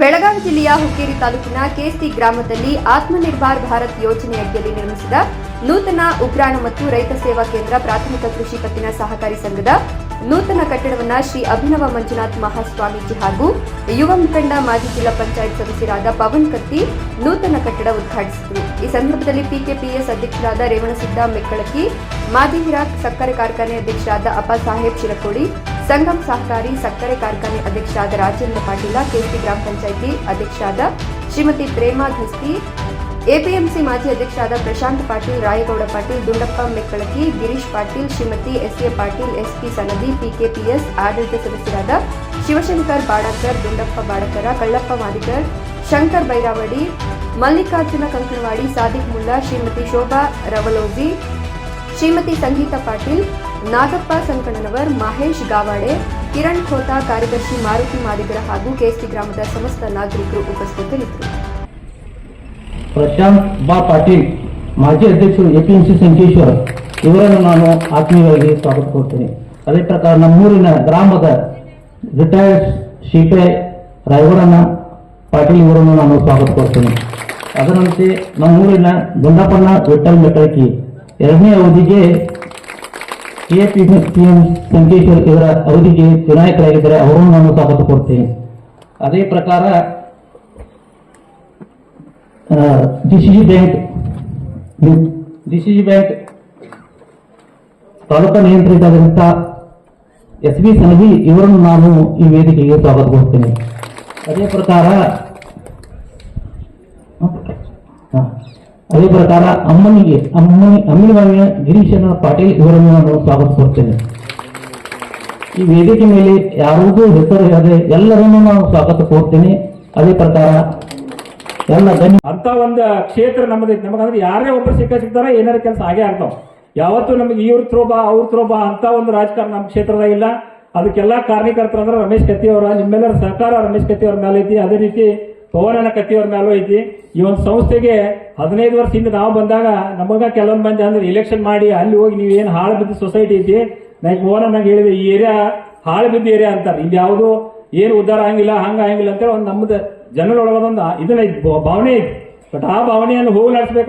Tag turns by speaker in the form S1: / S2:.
S1: ಬೆಳಗಾವಿ ಜಿಲ್ಲೆಯ ಹುಕ್ಕೇರಿ ತಾಲೂಕಿನ ಕೆಎಸ್ಟಿ ಗ್ರಾಮದಲ್ಲಿ ಆತ್ಮನಿರ್ಭರ್ ಭಾರತ್ ಯೋಜನೆಯಡಿಯಲ್ಲಿ ನಿರ್ಮಿಸಿದ ನೂತನ ಉಗ್ರಾಣ ಮತ್ತು ರೈತ ಸೇವಾ ಕೇಂದ್ರ ಪ್ರಾಥಮಿಕ ಕೃಷಿ ಪತ್ತಿನ ಸಹಕಾರಿ ಸಂಘದ ನೂತನ ಕಟ್ಟಡವನ್ನು ಶ್ರೀ ಅಭಿನವ ಮಂಜುನಾಥ್ ಮಹಾಸ್ವಾಮೀಜಿ ಹಾಗೂ ಯುವ ಮುಖಂಡ ಮಾಜಿ ಜಿಲ್ಲಾ ಪಂಚಾಯತ್ ಸದಸ್ಯರಾದ ಪವನ್ ಕತ್ತಿ ನೂತನ ಕಟ್ಟಡ ಉದ್ಘಾಟಿಸಿದರು. ಈ ಸಂದರ್ಭದಲ್ಲಿ ಪಿಕೆಪಿಎಸ್ ಅಧ್ಯಕ್ಷರಾದ ರೇವಣಸಿದ್ದ ಮೆಕ್ಕಳಕಿ ಮಾಜಿ ಹಿರಾಕ್ ಸಕ್ಕರೆ ಕಾರ್ಖಾನೆ ಅಧ್ಯಕ್ಷರಾದ ಅಪ್ಪ ಸಾಹೇಬ್ ಶಿರಕೋಡಿ ಸಂಗಮ್ ಸಹಕಾರಿ ಸಕ್ಕರೆ ಕಾರ್ಖಾನೆ ಅಧ್ಯಕ್ಷರಾದ ರಾಜೇಂದ್ರ ಪಾಟೀಲ ಕೆಸಿ ಗ್ರಾಮ ಪಂಚಾಯಿತಿ ಅಧ್ಯಕ್ಷರಾದ ಶ್ರೀಮತಿ ಪ್ರೇಮಾ ಘಸ್ತಿ ಎಪಿಎಂಸಿ ಮಾಜಿ ಅಧ್ಯಕ್ಷರಾದ Prashant Patil, Raygouda Patil, Dundappa Mekkalaki, Girish Patil, Shrimati S A Patil, S P Sanadi, PKPS ಆಡಳಿತ ಸದಸ್ಯರಾದ ಶಿವಶಂಕರ್ ಬಾಡಕರ್, ದುಂಡಪ್ಪ ಬಾಡಕರ, ಕಳ್ಳಪ್ಪ ಮಾದಿಕರ್ ಶಂಕರ್ ಬೈರಾವಡಿ, ಮಲ್ಲಿಕಾರ್ಜುನ ಕಂಕಣವಾಡಿ, ಸಾದಿಕ್ ಮುಲ್ಲಾ, ಶ್ರೀಮತಿ ಶೋಭಾ ರವಲೋಜಿ ಶ್ರೀಮತಿ ಸಂಗೀತಾ ಪಾಟೀಲ್, ನಾಗಪ್ಪ ಸಂಕಣ್ಣನವರ್, ಮಹೇಶ್ ಗಾವಾಡೆ, ಕಿರಣ್ ಖೋತಾ ಕಾರ್ಯದರ್ಶಿ ಮಾರುತಿ ಮಾದಿಗರ ಹಾಗೂ ಕೆಎಸ್ಟಿ ಗ್ರಾಮದ ಸಮಸ್ತ ನಾಗರಿಕರು ಉಪಸ್ಥಿತರಿದ್ದರು.
S2: ಪ್ರಶಾಂತ್ ಬಾ ಪಾಟೀಲ್, ಮಾಜಿ ಅಧ್ಯಕ್ಷರು ಎಪಿಎಂಸಿ ಸಂಕೇಶ್ವರ, ಇವರನ್ನು ನಾನು ಆತ್ಮೀಯವಾಗಿ ಸ್ವಾಗತ ಕೊಡ್ತೇನೆ ಅದೇ ಪ್ರಕಾರ ನಮ್ಮೂರಿನ ಗ್ರಾಮದ ರಿಟೈರ್ಡ್ ಶಿಪೆ ರಾಯಗೌಡನ ಪಾಟೀಲ್ ಇವರನ್ನು ನಾನು ಸ್ವಾಗತ ಕೊಡ್ತೇನೆ ಅದರಂತೆ ನಮ್ಮೂರಿನ ಗುಂಡಪ್ಪನ ವಿಠಲ್ ಮೆಟ್ಟಳಕಿ ಎರಡನೇ ಅವಧಿಗೆ ಎಪಿಎಂ ಸಂಕೇಶ್ವರ್ ಇವರ ಅವಧಿಗೆ ಚುನಾಯಿತರಾಗಿದ್ದಾರೆ ಅವರನ್ನು ನಾನು ಸ್ವಾಗತ ಕೊಡ್ತೇನೆ ಅದೇ ಪ್ರಕಾರ ಡಿಸಿಜಿ ಬ್ಯಾಂಕ್ ಡಿಸಿಜಿ ಬ್ಯಾಂಕ್ ತಾಲೂಕು ನಿಯಂತ್ರಿತದಂತ ಎಸ್ ಬಿ ಸನದಿ ಇವರನ್ನು ನಾನು ಈ ವೇದಿಕೆಗೆ ಸ್ವಾಗತಗೊಳ್ತೇನೆ ಅದೇ ಪ್ರಕಾರ ಅದೇ ಪ್ರಕಾರ ಅಮ್ಮನಿಗೆ, ಅಮ್ಮನಿ ಅಮ್ಮಿನವಾಣಿಯ ಗಿರೀಶನ ಪಾಟೀಲ್ ಇವರನ್ನು ನಾನು ಸ್ವಾಗತಿಸುತ್ತೇನೆ ಈ ವೇದಿಕೆ ಮೇಲೆ ಯಾರಿಗೂ ಹೆಸರು ಹೇಳದೆ ಎಲ್ಲರನ್ನೂ ನಾನು ಸ್ವಾಗತ ಕೊಡ್ತೇನೆ ಅದೇ ಪ್ರಕಾರ ಎಲ್ಲ ಧನ್ಯ
S3: ಅಂತ ಒಂದು ಕ್ಷೇತ್ರ ನಮ್ಮದೈತಿ ನಮಗಂದ್ರೆ ಯಾರೇ ಒಬ್ಬರು ಸಿಕ್ಕ ಸಿಗ್ತಾರ ಏನಾರ ಕೆಲಸ ಆಗೇ ಆಗ್ತಾವ. ಯಾವತ್ತೂ ನಮಗೆ ಇವ್ರ ತ್ರೋಬ ಅವ್ರ ತ್ರೋಬ ಅಂತ ಒಂದು ರಾಜಕಾರಣ ನಮ್ಮ ಕ್ಷೇತ್ರದಾಗ ಇಲ್ಲ. ಅದಕ್ಕೆಲ್ಲ ಕಾರಣೀಕರ್ತರಂದ್ರೆ ರಮೇಶ್ ಕತ್ತಿ ಅವರ, ನಿಮ್ಮೆಲ್ಲರ ಸರ್ಕಾರ ರಮೇಶ್ ಕತ್ತಿ ಅವ್ರ ಮೇಲೆ ಐತಿ. ಅದೇ ರೀತಿ ಪವನನ ಕತ್ತಿ ಅವ್ರ ಮೇಲೂ ಐತಿ. ಈ ಒಂದು ಸಂಸ್ಥೆಗೆ ಹದಿನೈದು ವರ್ಷ ಹಿಂದೆ ನಾವು ಬಂದಾಗ ನಮಗ ಕೆಲವೊಂದು ಮಂದಿ ಅಂದ್ರೆ ಎಲೆಕ್ಷನ್ ಮಾಡಿ ಅಲ್ಲಿ ಹೋಗಿ ನೀವು ಏನು ಹಾಳು ಬಿದ್ದ ಸೊಸೈಟಿ ಐತಿ? ನಾ ಪವನ ನಂಗೆ ಹೇಳಿದೆ, ಈ ಏರಿಯಾ ಹಾಳು ಬಿದ್ದ ಏರಿಯಾ ಅಂತಾರೆ. ಇಲ್ಲಿ ಯಾವುದು ಏನು ಉದ್ಧಾರ ಆಗಂಗಿಲ್ಲ, ಹಂಗ ಆಗಂಗಿಲ್ಲ ಅಂತೇಳಿ ಒಂದು ನಮ್ಮದು ಜನರೊಳಗೊಂದು ಇದನ್ನ ಭಾವನೆ ಐತಿ. ಬಟ್ ಆ ಭಾವನೆಯನ್ನು ಹೋಗಲಾಡಿಸ್ಬೇಕು